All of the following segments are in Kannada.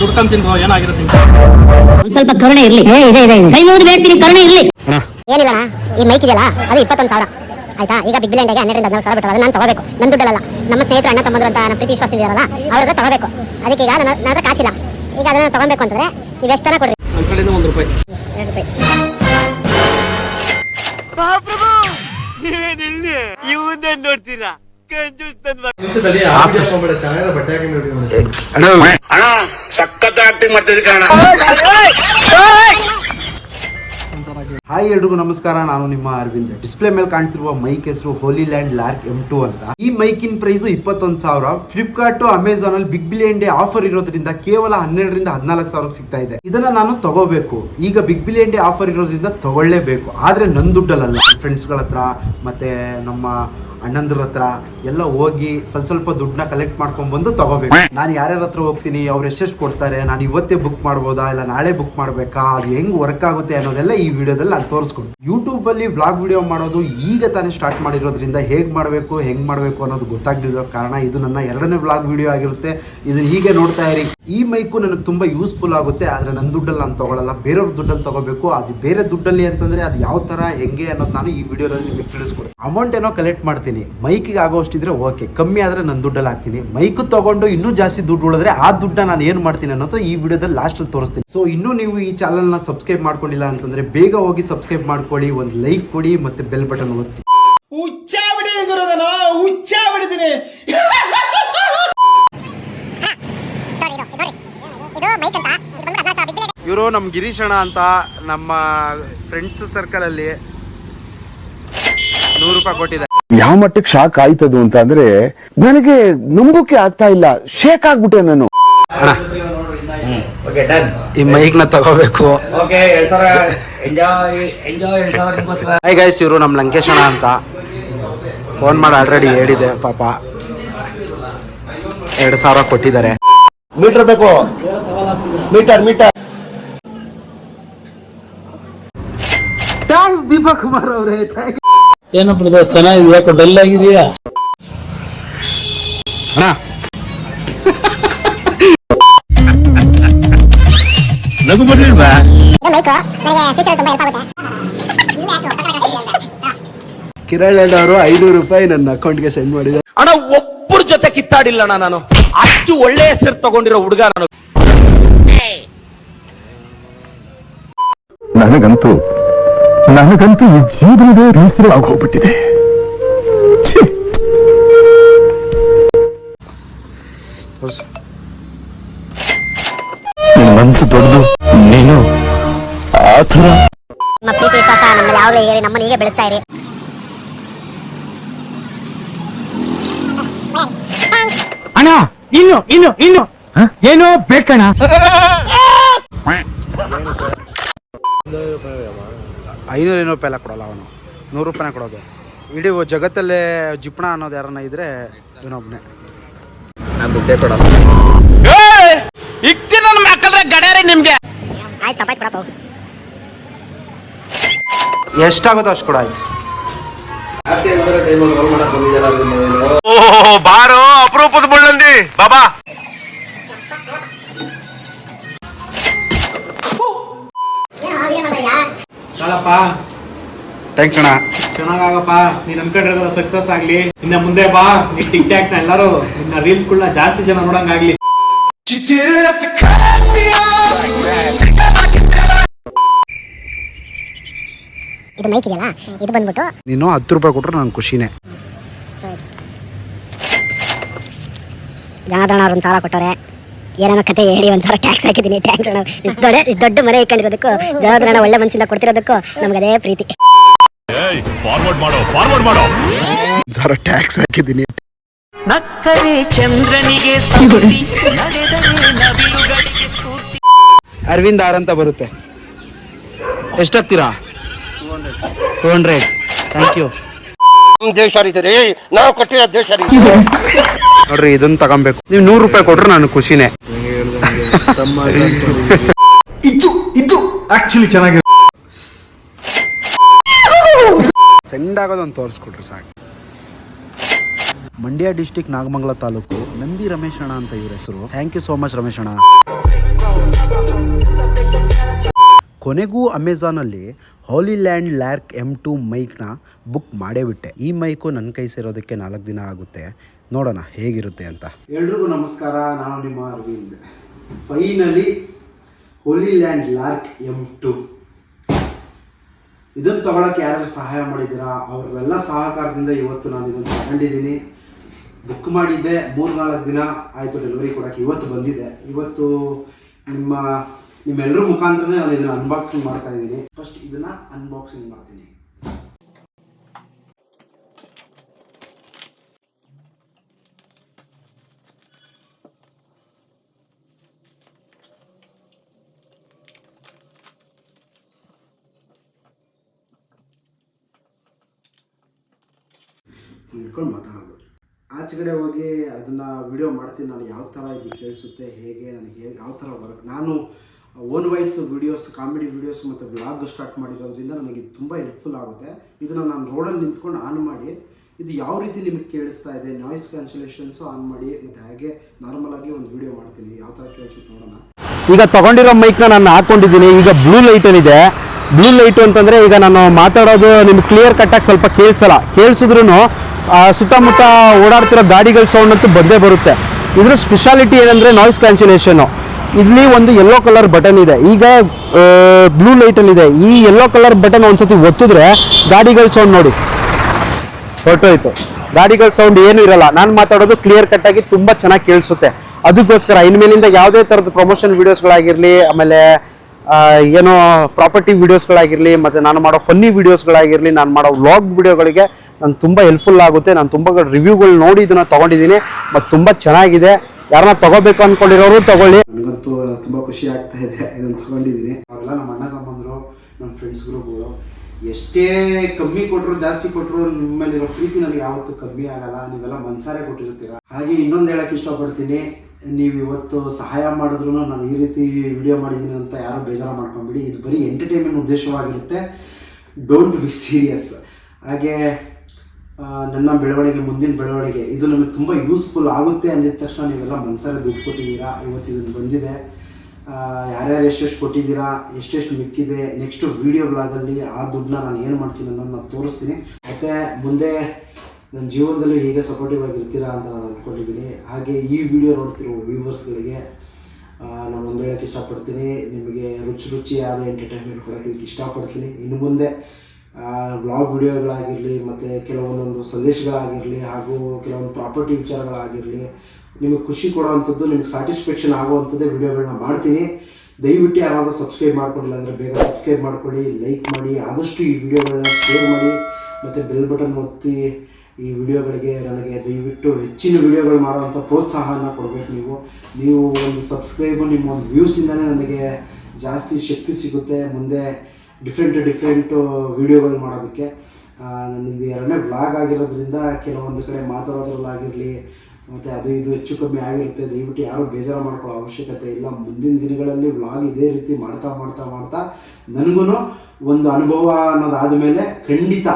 ದುಡ್ಕೊಂಡ್ ತಿಂದು ಏನಾಗಿರುತ್ತೆ ಸ್ವಲ್ಪ ಕರುಣೆ ಇರ್ಲಿ. ಇದೆ ಇದೆ ಕೈ ಮುಗಿದು ಬೇಡ್ತೀನಿ ಕರುಣೆ ಇರ್ಲಿ. ಏನಿಲ್ಲ ಈ ಮೈಕ್ ಇದೆಯಲ್ಲ ಅದು ಇಪ್ಪತ್ತೊಂದು ಸಾವಿರ. ಆಯ್ತಾ? ಈಗ ಬಿಗ್ ಬಿಲೆಂಡ್ಗೆ ಹನ್ನೆರಡು ಹದಿನಾಲ್ಕು ಸಾವಿರ ಬಿಟ್ಟರೆ ನಾನು ತಗೋಬೇಕು. ನನ್ನ ದುಡ್ಡಲ್ಲ ನಮ್ಮ ಸ್ನೇಹಿತರು ಅಣ್ಣ ತಮ್ಮದ್ರು ಅಂತ ನಮ್ಮ ಪ್ರೀತಿ ವಿಶ್ವಾಸ ಇದೆಯಲ್ಲ ಅವ್ರಿಗೆ ತಗೋಬೇಕು. ಅದಕ್ಕೆ ಈಗ ನನ್ನ ನನ್ನ ಹತ್ರ ಕಾಸಿಲ್ಲ. ಈಗ ಅದನ್ನ ತಗೊಬೇಕು ಅಂತಂದ್ರೆ ನೀವು ಎಷ್ಟನ್ನ ಕೊಡ್ರಿ? ನನ್ನ ಕಡೆಯಿಂದ ಒಂದು ರೂಪಾಯಿ. ಎರಡು ರೂಪಾಯಿ. ನಿಮಿಷದಲ್ಲಿ ಚೆನ್ನಾಗಿ ಬಟ್ಟೆ ಹಾಕಿ ನೋಡಿ ಹಾಯ್ ಎಲ್ರಿಗೂ ನಮಸ್ಕಾರ. ನಾನು ನಿಮ್ಮ ಅರವಿಂದ್. ಡಿಸ್ಪ್ಲೇ ಮೇಲೆ ಕಾಣ್ತಿರುವ ಮೈಕ್ ಹೆಸರು Hollyland Lark M two ಅಂತ. ಈ ಮೈಕಿನ ಪ್ರೈಸ್ ಇಪ್ಪತ್ತೊಂದು ಸಾವಿರ. ಫ್ಲಿಪ್ಕಾರ್ಟ್ ಅಮೆಝಾನ್ ಅಲ್ಲಿ ಬಿಗ್ ಬಿಲಿಯನ್ ಡೇ ಆಫರ್ ಇರೋದ್ರಿಂದ ಕೇವಲ ಹನ್ನೆರಡರಿಂದ ಹದಿನಾಲ್ಕು ಸಾವಿರ ಸಿಗ್ತಾ ಇದೆ. ಇದನ್ನ ನಾನು ತಗೋಬೇಕು. ಈಗ ಬಿಗ್ ಬಿಲಿಯನ್ ಡೇ ಆಫರ್ ಇರೋದ್ರಿಂದ ತಗೊಳ್ಳೇಬೇಕು. ಆದ್ರೆ ನನ್ ದುಡ್ಡಲ್ಲ ಫ್ರೆಂಡ್ಸ್ಗಳ ಹತ್ರ ಮತ್ತೆ ನಮ್ಮ ಅಣ್ಣಂದ್ರ ಹತ್ರ ಎಲ್ಲ ಹೋಗಿ ಸ್ವಲ್ಪ ಸ್ವಲ್ಪ ದುಡ್ಡನ್ನ ಕಲೆಕ್ಟ್ ಮಾಡ್ಕೊಂಡ್ ಬಂದು ತಗೋಬೇಕು. ನಾನು ಯಾರ್ಯಾರ ಹತ್ರ ಹೋಗ್ತೀನಿ, ಅವ್ರು ಎಷ್ಟೆಷ್ಟು ಕೊಡ್ತಾರೆ, ನಾನು ಇವತ್ತೇ ಬುಕ್ ಮಾಡ್ಬೋದಾ, ಇಲ್ಲ ನಾಳೆ ಬುಕ್ ಮಾಡ್ಬೇಕಾ, ಅದು ಹೆಂಗ್ ವರ್ಕ್ ಆಗುತ್ತೆ ಅನ್ನೋದೆಲ್ಲ ಈ ವಿಡಿಯೋದಲ್ಲಿ ನಾನು ತೋರಿಸ್ಕೊಡ್ತೀನಿ. ಯೂಟ್ಯೂಬ್ ಅಲ್ಲಿ ವ್ಲಾಗ್ ವಿಡಿಯೋ ಮಾಡೋದು ಈಗ ತಾನೇ ಸ್ಟಾರ್ಟ್ ಮಾಡಿರೋದ್ರಿಂದ ಹೇಗ್ ಮಾಡಬೇಕು, ಹೆಂಗ್ ಮಾಡಬೇಕು ಅನ್ನೋದು ಗೊತ್ತಾಗ್ದಿರೋ ಕಾರಣ ಇದು ನನ್ನ ಎರಡನೇ ವ್ಲಾಗ್ ವಿಡಿಯೋ ಆಗಿರುತ್ತೆ. ಇದನ್ನ ಹೀಗೆ ನೋಡ್ತಾ ಇರಿ. ಈ ಮೈಕು ನನಗೆ ತುಂಬ ಯೂಸ್ಫುಲ್ ಆಗುತ್ತೆ, ಆದರೆ ನನ್ನ ದುಡ್ಡಲ್ಲಿ ನಾನು ತಗೊಳ್ಳಲ್ಲ ಬೇರೆಯವ್ರ ದುಡ್ಡಲ್ಲಿ ತಗೋಬೇಕು, ಅದು ಬೇರೆ ದುಡ್ಡಲ್ಲಿ ಅಂತಂದರೆ ಅದು ಯಾವ ಥರ ಹೆಂಗೆ ಅನ್ನೋದು ನಾನು ಈ ವಿಡಿಯೋದಲ್ಲಿ ನಿಮಗೆ ತಿಳಿಸ್ಕೊಡ್ತೀನಿ. ಅಮೌಂಟ್ ಏನೋ ಕಲೆಕ್ಟ್ ಮಾಡ್ತೀನಿ. ಮೈಕಿಗೆ ಆಗೋಷ್ಟಿದ್ರೆ ಓಕೆ ಕಮ್ಮಿ ಆದರೆ ನನ್ನ ದುಡ್ಡಲ್ಲಿ ಹಾಕ್ತೀನಿ. ಮೈಕ್ ತೊಗೊಂಡು ಇನ್ನೂ ಜಾಸ್ತಿ ದುಡ್ಡು ಉಳಿದ್ರೆ ಆ ದುಡ್ಡನ್ನ ನಾನು ಏನು ಮಾಡ್ತೀನಿ ಅನ್ನೋದು ಈ ವಿಡಿಯೋದಲ್ಲಿ ಲಾಸ್ಟಲ್ಲಿ ತೋರಿಸ್ತೀನಿ. ಸೊ ಇನ್ನೂ ನೀವು ಈ ಚಾನಲ್ನ ಸಬ್ಸ್ಕ್ರೈಬ್ ಮಾಡ್ಕೊಂಡಿಲ್ಲ ಅಂತಂದರೆ ಬೇಗ ಹೋಗಿ ಸಬ್ಸ್ಕ್ರೈಬ್ ಮಾಡ್ಕೊಳ್ಳಿ, ಒಂದು ಲೈಕ್ ಕೊಡಿ ಮತ್ತು ಬೆಲ್ ಬಟನ್ ಒತ್ತಿ ಹುಚ್ಚ ಬಿಡಿ ಗುರುದನ ಹುಚ್ಚ ಬಿಡಿದೀನಿ ಇದು ಮೈಕ್ ಅಂತ ಇದು ಬಂದು ಹದಿನಾಲ್ಕು ಸಾವಿರ ಬಿಗ್ ಇವರು ನಮ್ಮ ಗಿರೀಶಣ ಅಂತ ನಮ್ಮ ಫ್ರೆಂಡ್ಸ್ ಸರ್ಕಲ್ ಅಲ್ಲಿ ನೂರು ರೂಪಾಯಿ ಕೊಟ್ಟಿದ್ದಾರೆ. ಯಾವ ಮಟ್ಟಕ್ಕೆ ಶಾಕ್ ಆಯ್ತದು ಅಂತ ಅಂದ್ರೆ ನನಗೆ ನಂಬೋಕೆ ಆಗ್ತಾ ಇಲ್ಲ ಶೇಕ್ ಆಗ್ಬಿಟ್ಟೆ ನಾನು. ಓಕೆ ಡನ್ ಈ ಮೈಕ್ನ ತಗೋಬೇಕು. ಹೈ ಗೈಸ್ ಇವರು ನಮ್ಮ ಲಂಕೇಶ್ ಅಣ್ಣ ಅಂತ. ಫೋನ್ ಮಾಡಿ ಆಲ್ರೆಡಿ ಹೇಳಿದೆ ಪಾಪ. ಎರಡ್ ಸಾವಿರ ಕೊಟ್ಟಿದ್ದಾರೆ. ಮೀಟರ್ ಬೇಕು. Metre metre thanks Deepak Kumar ಅವರೇ ಏನು ಬ್ರದರ್ ಚೆನ್ನಾಗಿದೆಯಾ? ಡಲ್ ಆಗಿದೆಯಾ? ಅಣ್ಣ. ನಗು ಬರ್ಲಿಲ್ವಾ ಇದು ಮೈಕು ನನಗೆ ಫ್ಯೂಚರ್ ತುಂಬಾ ಹೆಲ್ಪ್ ಆಗುತ್ತೆ. ನೀವೇ ಯಾಕೆ ಹೊಸ ಕಡೆ ಅಂತ? ಕಿರಣ್ ಅಣ್ಣ ಅವರು ಐನೂರು ರೂಪಾಯಿ ನನ್ನ ಅಕೌಂಟ್ಗೆ ಸೆಂಡ್ ಮಾಡಿದ್ದಾರೆ. ಅಣ್ಣ ಒಬ್ಬರ ಜೊತೆ ಕಿತ್ತಾಡಿಲ್ಲ ಅಣ್ಣ ನಾನು. ಅಷ್ಟು ಒಳ್ಳೆ ಹೆಸರು ತಗೊಂಡಿರೋ ಹುಡುಗ ನಾನು. ನನಗಂತೂ ನನಗಂತೂ ಈ ಜೀವನವೇ ಬೇಸರ ಆಗೋಗ್ಬಿಟ್ಟಿದೆ ಛೀ. ನಿನ್ ಮನ್ಸು ದೊಡ್ಡದು ನೀನು ಆತರ ನಮ್ಮ ನಿಮ್ಮ ಪ್ರೀತಿ ವಿಶ್ವಾಸ ನಮ್ಮಲ್ಲಿ ಯಾವಾಗಲೂ ಹೀಗೆ ನಮ್ಮನ್ನ ಹೀಗೆ ಬೆಳೆಸ್ತಾ ಇರಿ. ಅಣ್ಣ ಇನ್ನು ಇನ್ನು ಇನ್ನು. ಏನೋ ಬೇಕಣ್ಣ. ಐನೂರು ಐನೂರು ರೂಪಾಯಿ ಎಲ್ಲ ಕೊಡಲ್ಲ ಅವನು. ನೂರು ರೂಪಾಯಿನ ಕೊಡೋದು. ಇಡೀ ಜಗತ್ತಲ್ಲೇ ಜಿಪ್ಣ ಅನ್ನೋದು ಯಾರನ್ನ ಇದ್ರೆ ಇವನೊಬ್ಬನೇ ನಾನು ದುಡ್ಡೇ ಕೊಡಲ್ಲ. ಇಕ್ತಿ ನನ್ನ ಮಕ್ಕಳ ಗಡ್ಯಾರಿ ನಿಮ್ಗೆ. ಆಯ್ತು ತಪ್ಪಾಯ್ತು ಕೊಡಪ್ಪ ಹೋಗು. ಎಷ್ಟಾಗುತ್ತೋ ಅಷ್ಟು ಕೂಡ ಆಯ್ತು. ಬಾರೋ ಅಪರೂಪದ ಬುಳ್ಳಂದಿ ಬಾಬಾ. ನಾಳಪ್ಪ ಥ್ಯಾಂಕ್ಸ್ ಅಣ್ಣ. ಚೆನ್ನಾಗಪ್ಪ ನೀನ್ ಅನ್ಕೊಂಡಿರೋದು ಸಕ್ಸಸ್ ಆಗ್ಲಿ. ಇನ್ನ ಮುಂದೆ ಬಾ. ನೀ ಟಿಕ್ ಟಾಕ್ನ ಎಲ್ಲರೂ ನಿನ್ನ ರೀಲ್ಸ್ ಗಳನ್ನ ಜಾಸ್ತಿ ಜನ ನೋಡಂಗಾಗ್ಲಿ. ಇದು ಮೈಕ್ ಇದೆಯಲ್ಲ? ಇದು ಬಂದ್ಬಿಟ್ಟು ನೀನು ಹತ್ತು ರೂಪಾಯಿ ಕೊಟ್ಟರು ನಾನು ಖುಷಿನೇ. ಜನಾರ್ದನ ಅವ್ರನ್ನ ಸಾಲ ಕೊಟ್ಟವ್ರೆ? ಏನೇನೋ ಕತೆ ಹೇಳಿ ಒಂದ್ಸಲ ಟ್ಯಾಕ್ಸ್ ಹಾಕಿದ್ದೀನಿ ಟ್ಯಾಕ್ಸ್ ನಾವು ಇಷ್ಟು ದೊಡ್ಡ ಇಷ್ಟು ದೊಡ್ಡ ಮನೆ ಇಟ್ಕೊಂಡಿರೋದಕ್ಕೂ ಜನಾರ್ದನ ಒಳ್ಳೆ ಮನಸ್ಸಿಂದ ಕೊಡ್ತಿರೋದಕ್ಕೂ ನಮ್ಗೆ ಅದೇ ಪ್ರೀತಿ. ಸಾವಿರ ಟ್ಯಾಕ್ಸ್ ಹಾಕಿದ್ದೀನಿ ನಕ್ಕರೆ ಚಂದ್ರನಿಗೆ ಸ್ತುತಿ ನಡೆದರೆ ನವಿಲುಗಳಿಗೆ ಸ್ಫೂರ್ತಿ. ಅರವಿಂದ್ ಆರ್ ಅಂತ ಬರುತ್ತೆ. ಎಷ್ಟು ಹಾಕ್ತೀರಾ ಟೂ ಹಂಡ್ರೆಡ್ ಥ್ಯಾಂಕ್ ಯು ದೇಶ ರೀ ನಾವು ಕೊಟ್ಟಿರೋ ದೇಶ ರೀ ನೋಡ್ರಿ ಇದನ್ನ ತಗೊಬೇಕು. ನೀವು ನೂರು ರೂಪಾಯಿ ಕೊಟ್ರು ನಾನು ಖುಷಿನೇ. ಇದು ಇದು ಆಕ್ಚುಲಿ ಚೆನ್ನಾಗಿರುತ್ತೆ ಸೆಂಡ್ ಆಗೋದೊಂದು ತೋರಿಸ್ಕೊಟ್ರಿ ಸಾಕು. ಮಂಡ್ಯ ಡಿಸ್ಟಿಕ್ ನಾಗಮಂಗಲ ತಾಲೂಕು ನಂದಿ ರಮೇಶ್ ಅಣ್ಣ ಅಂತ ಇವ್ರ ಹೆಸರು. Thank you so much Ramesh ಅಣ್ಣ. ಕೊನೆಗೂ ಅಮೆಝಾನಲ್ಲಿ ಹೋಲಿ ಲ್ಯಾಂಡ್ ಲ್ಯಾರ್ಕ್ ಎಂ ಟು ಮೈಕ್ನ ಬುಕ್ ಮಾಡೇ ಬಿಟ್ಟೆ. ಈ ಮೈಕು ನನ್ನ ಕೈ ಸೇರೋದಕ್ಕೆ ನಾಲ್ಕು ದಿನ ಆಗುತ್ತೆ. ನೋಡೋಣ ಹೇಗಿರುತ್ತೆ ಅಂತ. ಎಲ್ರಿಗೂ ನಮಸ್ಕಾರ, ನಾನು ನಿಮ್ಮ Aravind. Finally Hollyland Lark M two ಇದನ್ನು ತಗೊಳಕ್ಕೆ ಯಾರು ಸಹಾಯ ಮಾಡಿದ್ದೀರಾ? ಅವ್ರನ್ನೆಲ್ಲ ಸಹಕಾರದಿಂದ ಇವತ್ತು ನಾನು ಇದನ್ನು ತಗೊಂಡಿದ್ದೀನಿ. ಬುಕ್ ಮಾಡಿದ್ದೆ ಮೂರು ನಾಲ್ಕು ದಿನ ಆಯಿತು ಡೆಲಿವರಿ ಕೊಡೋಕ್ಕೆ. ಇವತ್ತು ಬಂದಿದೆ. ಇವತ್ತು ನಿಮ್ಮ ನಿಮ್ಮೆಲ್ಲರ ಮುಖಾಂತರನೇ ನಾನು ಇದನ್ನು ಅನ್ಬಾಕ್ಸಿಂಗ್ ಮಾಡ್ತಾ ಇದ್ದೀನಿ. ಫಸ್ಟ್ ಇದನ್ನು ಅನ್ಬಾಕ್ಸಿಂಗ್ ಮಾಡ್ತೀನಿ. ಇಟ್ಕೊಂಡು ಮಾತಾಡೋದು. ಆಚೆಗಡೆ ಹೋಗಿ ಅದನ್ನು ವಿಡಿಯೋ ಮಾಡ್ತೀನಿ, ನಾನು ಯಾವ ಥರ ಇದು ಕೇಳಿಸುತ್ತೆ, ಹೇಗೆ, ನನಗೆ ಹೇಗೆ, ಯಾವ ಥರ ವರ್ಕ್ ನಾನು own voice videos comedy videos ಮತ್ತು ಬ್ಲಾಗ್ ಸ್ಟಾರ್ಟ್ ಮಾಡಿರೋದ್ರಿಂದ ನನಗೆ ತುಂಬ ಹೆಲ್ಪ್ಫುಲ್ ಆಗುತ್ತೆ. ಇದನ್ನು ನಾನು ರೋಡಲ್ಲಿ ನಿಂತ್ಕೊಂಡು ಆನ್ ಮಾಡಿ, ಇದು ಯಾವ ರೀತಿ ನಿಮಗೆ ಕೇಳಿಸ್ತಾ ಇದೆ ನಾಯ್ಸ್ ಕ್ಯಾನ್ಸಲೇಷನ್ಸು ಆನ್ ಮಾಡಿ, ಮತ್ತು ಹಾಗೆ ನಾರ್ಮಲ್ ಆಗಿ ಒಂದು ವಿಡಿಯೋ ಮಾಡ್ತೀನಿ, ಯಾವ ಥರ ಕೇಳಿಸುತ್ತೆ ನೋಡೋಣ. ಈಗ ತಗೊಂಡಿರೋ ಮೈಕ್ನ ನಾನು ಹಾಕೊಂಡಿದ್ದೀನಿ, ಈಗ ಬ್ಲೂ ಲೈಟ್ ಏನಿದೆ ಬ್ಲೂ ಲೈಟು ಅಂತಂದರೆ ಈಗ ನಾನು ಮಾತಾಡೋದು ನಿಮ್ಗೆ ಕ್ಲಿಯರ್ ಕಟ್ಟಾಗಿ ಸ್ವಲ್ಪ ಕೇಳಿಸಲ್ಲ. ಕೇಳಿಸಿದ್ರು ಸುತ್ತಮುತ್ತ ಓಡಾಡ್ತಿರೋ ಗಾಡಿಗಳ ಸೌಂಡ್ ಅಂತೂ ಬಂದೇ ಬರುತ್ತೆ. ಇದ್ರ ಸ್ಪೆಷಾಲಿಟಿ ಏನಂದ್ರೆ ನಾಯ್ಸ್ ಕ್ಯಾನ್ಸಲೇಷನ್ ಇಲ್ಲಿ ಒಂದು ಯೆಲ್ಲೋ ಕಲರ್ ಬಟನ್ ಇದೆ. ಈಗ ಬ್ಲೂ ಲೈಟಲ್ಲಿದೆ ಈ ಯೆಲ್ಲೋ ಕಲರ್ ಬಟನ್ ಒಂದ್ಸತಿ ಒತ್ತಿದ್ರೆ ಗಾಡಿಗಳ ಸೌಂಡ್ ನೋಡಿ. ಹೊರಟೋಯ್ತು. ಗಾಡಿಗಳ ಸೌಂಡ್ ಏನು ಇರಲ್ಲ. ನಾನು ಮಾತಾಡೋದು ಕ್ಲಿಯರ್ ಕಟ್ ಆಗಿ ತುಂಬಾ ಚೆನ್ನಾಗಿ ಕೇಳಿಸುತ್ತೆ. ಅದಕ್ಕೋಸ್ಕರ ಇನ್ಮೇಲಿಂದ ಯಾವುದೇ ಥರದ ಪ್ರಮೋಷನ್ ವಿಡಿಯೋಸ್ಗಳಾಗಿರಲಿ ಆಮೇಲೆ ಏನೋ ಪ್ರಾಪರ್ಟಿ ವೀಡಿಯೋಸ್ಗಳಾಗಿರಲಿ ಮತ್ತು ನಾನು ಮಾಡೋ ಫನ್ನಿ ವೀಡಿಯೋಸ್ಗಳಾಗಿರಲಿ ನಾನು ಮಾಡೋ ವ್ಲಾಗ್ ವೀಡಿಯೋಗಳಿಗೆ ನಾನು ತುಂಬ ಹೆಲ್ಪ್ಫುಲ್ ಆಗುತ್ತೆ. ನಾನು ತುಂಬ ರಿವ್ಯೂಗಳು ನೋಡಿ ಇದನ್ನು ತೊಗೊಂಡಿದ್ದೀನಿ. ಮತ್ತು ತುಂಬ ಚೆನ್ನಾಗಿದೆ. ಯಾರನ್ನ ತಗೋಬೇಕು ಅಂದ್ಕೊಂಡಿರೋರು ತಗೊಳ್ಳಿ. ನನಗಂತೂ ತುಂಬ ಖುಷಿ ಆಗ್ತಾ ಇದೆ. ಇದನ್ನು ತಗೊಂಡಿದ್ದೀನಿ. ಅವೆಲ್ಲ ನಮ್ಮ ಅಣ್ಣ ತಮ್ಮಂದರು ನಮ್ಮ ಫ್ರೆಂಡ್ಸ್ ಗ್ರೂಪ್ಗಳು ಎಷ್ಟೇ ಕಮ್ಮಿ ಕೊಟ್ಟರು ಜಾಸ್ತಿ ಕೊಟ್ಟರು ನಿಮ್ಮಲ್ಲಿರೋ ಪ್ರೀತಿ ನನಗೆ ಯಾವತ್ತೂ ಕಮ್ಮಿ ಆಗಲ್ಲ. ನೀವೆಲ್ಲ ಮನ್ಸಾರೆ ಕೊಟ್ಟಿರ್ತೀರ. ಹಾಗೆ ಇನ್ನೊಂದು ಹೇಳಕ್ಕೆ ಇಷ್ಟಪಡ್ತೀನಿ. ನೀವು ಇವತ್ತು ಸಹಾಯ ಮಾಡಿದ್ರು ನಾನು ಈ ರೀತಿ ವಿಡಿಯೋ ಮಾಡಿದ್ದೀನಿ ಅಂತ ಯಾರು ಬೇಜಾರು ಮಾಡ್ಕೊಂಬಿಡಿ. ಇದು ಬರೀ ಎಂಟರ್ಟೈನ್ಮೆಂಟ್ ಉದ್ದೇಶವಾಗಿರುತ್ತೆ. ಡೋಂಟ್ ಬಿ ಸೀರಿಯಸ್ ಹಾಗೆ ನನ್ನ ಬೆಳವಣಿಗೆ, ಮುಂದಿನ ಬೆಳವಣಿಗೆ, ಇದು ನಮಗೆ ತುಂಬ ಯೂಸ್ಫುಲ್ ಆಗುತ್ತೆ ಅಂದಿದ ತಕ್ಷಣ ನೀವೆಲ್ಲ ಮನಸಾರೆ ದುಡ್ಡು ಕೊಟ್ಟಿದ್ದೀರಾ? ಇವತ್ತು ಇದನ್ನು ಬಂದಿದೆ. ಯಾರ್ಯಾರು ಎಷ್ಟೆಷ್ಟು ಕೊಟ್ಟಿದ್ದೀರಾ? ಎಷ್ಟೆಷ್ಟು ಮಿಕ್ಕಿದೆ? ನೆಕ್ಸ್ಟ್ ವೀಡಿಯೋ ಬ್ಲಾಗಲ್ಲಿ ಆ ದುಡ್ಡನ್ನ ನಾನು ಏನು ಮಾಡ್ತೀನಿ ಅನ್ನೋದು ನಾನು ತೋರಿಸ್ತೀನಿ. ಮತ್ತು ಮುಂದೆ ನನ್ನ ಜೀವನದಲ್ಲೂ ಹೀಗೆ ಸಪೋರ್ಟಿವ್ ಆಗಿರ್ತೀರಾ ಅಂತ ನಾನು ಅಂದ್ಕೊಂಡಿದ್ದೀನಿ ಹಾಗೆ ಈ ವಿಡಿಯೋ ನೋಡ್ತಿರೋ ವ್ಯೂವರ್ಸ್ಗಳಿಗೆ ನಾನು ಒಂದು ಹೇಳೋಕ್ಕೆ ಇಷ್ಟಪಡ್ತೀನಿ. ನಿಮಗೆ ರುಚಿ ರುಚಿಯಾದ ಎಂಟರ್ಟೈನ್ಮೆಂಟ್ ಕೊಡೋಕ್ಕೆ ಇದಕ್ಕೆ ಇಷ್ಟಪಡ್ತೀನಿ. ಇನ್ನು ಮುಂದೆ ವ್ಲಾಗ್ ವಿಡಿಯೋಗಳಾಗಿರಲಿ ಮತ್ತು ಕೆಲವೊಂದೊಂದು ಸಂದೇಶಗಳಾಗಿರಲಿ, ಹಾಗೂ ಕೆಲವೊಂದು ಪ್ರಾಪರ್ಟಿ ವಿಚಾರಗಳಾಗಿರಲಿ, ನಿಮಗೆ ಖುಷಿ ಕೊಡೋವಂಥದ್ದು, ನಿಮಗೆ ಸ್ಯಾಟಿಸ್ಫ್ಯಾಕ್ಷನ್ ಆಗುವಂಥದ್ದೇ ವಿಡಿಯೋಗಳನ್ನ ಮಾಡ್ತೀನಿ. ದಯವಿಟ್ಟು ಯಾರಾದರೂ ಸಬ್ಸ್ಕ್ರೈಬ್ ಮಾಡ್ಕೊಂಡಿಲ್ಲ ಅಂದರೆ ಬೇಗ ಸಬ್ಸ್ಕ್ರೈಬ್ ಮಾಡ್ಕೊಳ್ಳಿ ಲೈಕ್ ಮಾಡಿ, ಆದಷ್ಟು ಈ ವಿಡಿಯೋಗಳನ್ನ ಶೇರ್ ಮಾಡಿ, ಮತ್ತು ಬೆಲ್ ಬಟನ್ ಒತ್ತಿ ಈ ವಿಡಿಯೋಗಳಿಗೆ ನನಗೆ ದಯವಿಟ್ಟು ಹೆಚ್ಚಿನ ವಿಡಿಯೋಗಳು ಮಾಡುವಂಥ ಪ್ರೋತ್ಸಾಹನ ಕೊಡಬೇಕು ನೀವು. ನೀವು ಒಂದು ಸಬ್ಸ್ಕ್ರೈಬು ನಿಮ್ಮ ಒಂದು ವ್ಯೂಸಿಂದಲೇ ನನಗೆ ಜಾಸ್ತಿ ಶಕ್ತಿ ಸಿಗುತ್ತೆ. ಮುಂದೆ ಡಿಫ್ರೆಂಟ್ ಡಿಫ್ರೆಂಟು ವಿಡಿಯೋಗಳು ಮಾಡೋದಕ್ಕೆ. ನನ್ನದು ಎರಡನೇ ಬ್ಲಾಗ್ ಆಗಿರೋದ್ರಿಂದ ಕೆಲವೊಂದು ಕಡೆ ಮಾತಾಡೋದ್ರಲ್ಲಾಗಿರಲಿ ಮತ್ತು ಅದು ಇದು ಹೆಚ್ಚು ಕಮ್ಮಿ ಆಗಿರುತ್ತೆ. ದಯವಿಟ್ಟು ಯಾರೂ ಬೇಜಾರು ಮಾಡ್ಕೊಳ್ಳೋ ಅವಶ್ಯಕತೆ ಇಲ್ಲ. ಮುಂದಿನ ದಿನಗಳಲ್ಲಿ ವ್ಲಾಗ್ ಇದೇ ರೀತಿ ಮಾಡ್ತಾ ಮಾಡ್ತಾ ಮಾಡ್ತಾ ನನಗೂ ಒಂದು ಅನುಭವ ಅನ್ನೋದಾದ ಮೇಲೆ ಖಂಡಿತ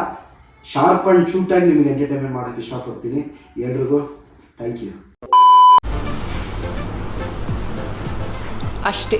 ಶಾರ್ಪ್ ಆ್ಯಂಡ್ ಆಗಿ ನಿಮಗೆ ಎಂಟರ್ಟೈನ್ಮೆಂಟ್ ಮಾಡೋಕ್ಕೆ ಇಷ್ಟಪಡ್ತೀನಿ. ಎಲ್ರಿಗೂ ಥ್ಯಾಂಕ್ ಯು ಅಷ್ಟೇ.